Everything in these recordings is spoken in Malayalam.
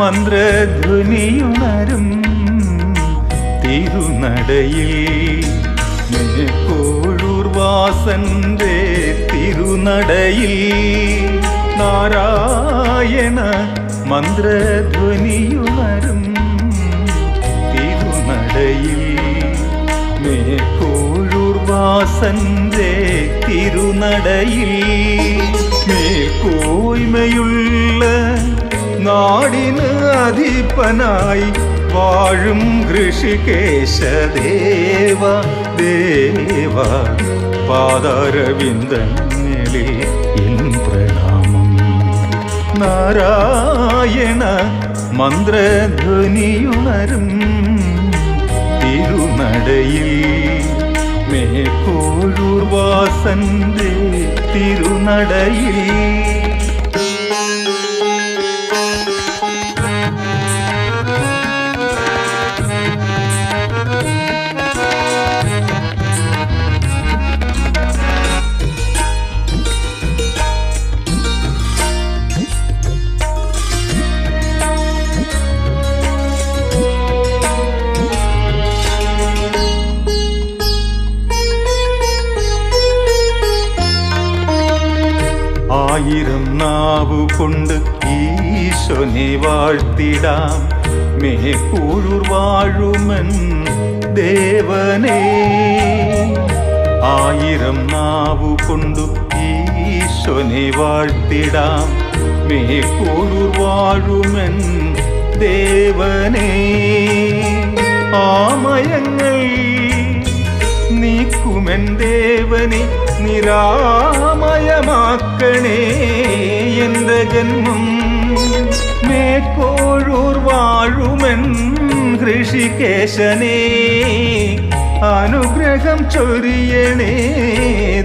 മന്ത്രധ്വനിയുണരും തിരുനടയിൽ. കോഴൂർവാസന്റെ തിരുനടയിൽ. നാരായണ മന്ത്രധ്വനിയുണരും തിരുനടയിൽ. മേക്കോഴൂർവാസന്റെ തിരുനടയിൽ. മേൽക്കോയ്മയുള്ള നാടിന് അധിപനായി വാഴും കൃഷികേശദേവ ദേവ. പാദാരവിന്ദങ്ങളിൽ ഇൻ പ്രണാമം. നാരായണ മന്ത്രധ്വനിയുണരും. തിരുനടയിൽ മേക്കോഴൂർവാസന്റെ തിരുനടയിൽ ആയിരം നാവു കൊണ്ട് ഈശോനെ വാഴ്ത്തിടാം മേക്കൂഴൂർ വാഴുമൻ ദേവനേ ആയിരം നാവു കൊണ്ടു ഈശോനെ വാഴ്ത്തിടാം മേക്കൂഴൂർ വാഴുമൻ ദേവനേ ആമയങ്ങൾ നീക്കുമെൻ ദേവനെ നിരാമയമാക്കണേ. എന്റെ ജന്മം മേക്കോഴൂർ വാഴുമെൻ കൃഷികേശനേ. അനുഗ്രഹം ചൊരിയണേ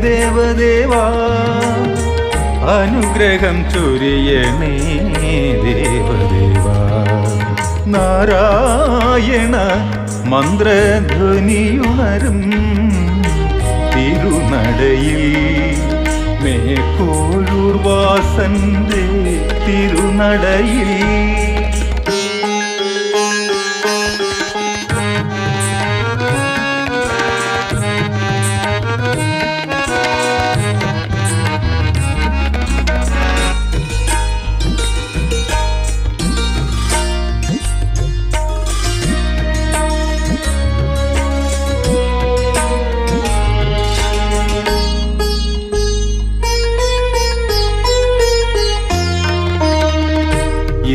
ദേവദേവാ. അനുഗ്രഹം ചൊരിയണേ ദേവദേവാ. നാരായണ മന്ത്രധ്വനിയുണരും തിരുനടയിൽ മേക്കോഴൂർവാസന്റെ തിരുനടയിൽ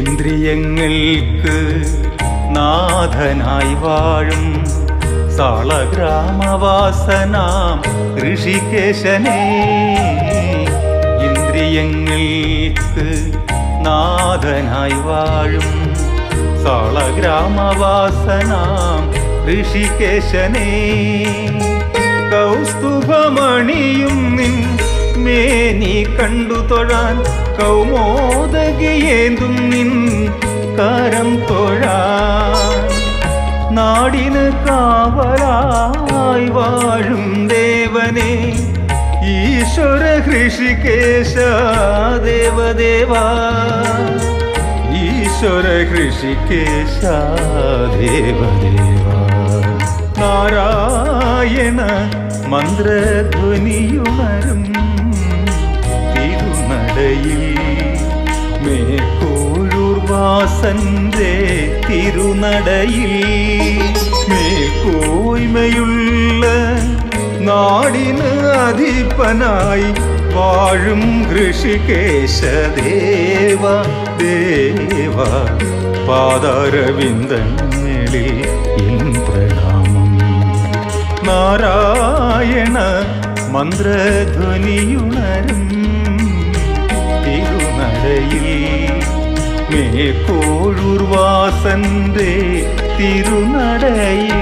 ഇന്ദ്രിയങ്ങൾക്ക് നാഥനായി വാഴും സാളഗ്രാമവാസനാം ഋഷികേശനേ. ഇന്ദ്രിയങ്ങൾക്ക് നാഥനായി വാഴും സാളഗ്രാമവാസനാം ഋഷികേശനെ. മേനി കണ്ടു തൊഴാൻ കൗമോദകിയേന്തും നിൻ കരം തൊഴാൻ. നാടിന് കാവലായി വാഴും ദേവനെ ഈശ്വര ഹൃഷികേശ ദേവദേവാ. ഈശ്വര ഹൃഷികേശ ദേവദേവാ. നാരായണ മന്ത്രധ്വനിയുണരും മേക്കോഴൂർവാസന്റെ തിരുനടയിൽ മേൽക്കോയ്മയുള്ള നാടിന് അധിപനായി വാഴും ഋഷികേശദേവ ദേവ. പാദാരവിന്ദങ്ങളിൽ എൻ പ്രണാമം. നാരായണ മന്ത്രധ്വനിയുണരും തിരുനടയിൽ മേക്കോഴൂർവാസന്റെ തിരുനടയിൽ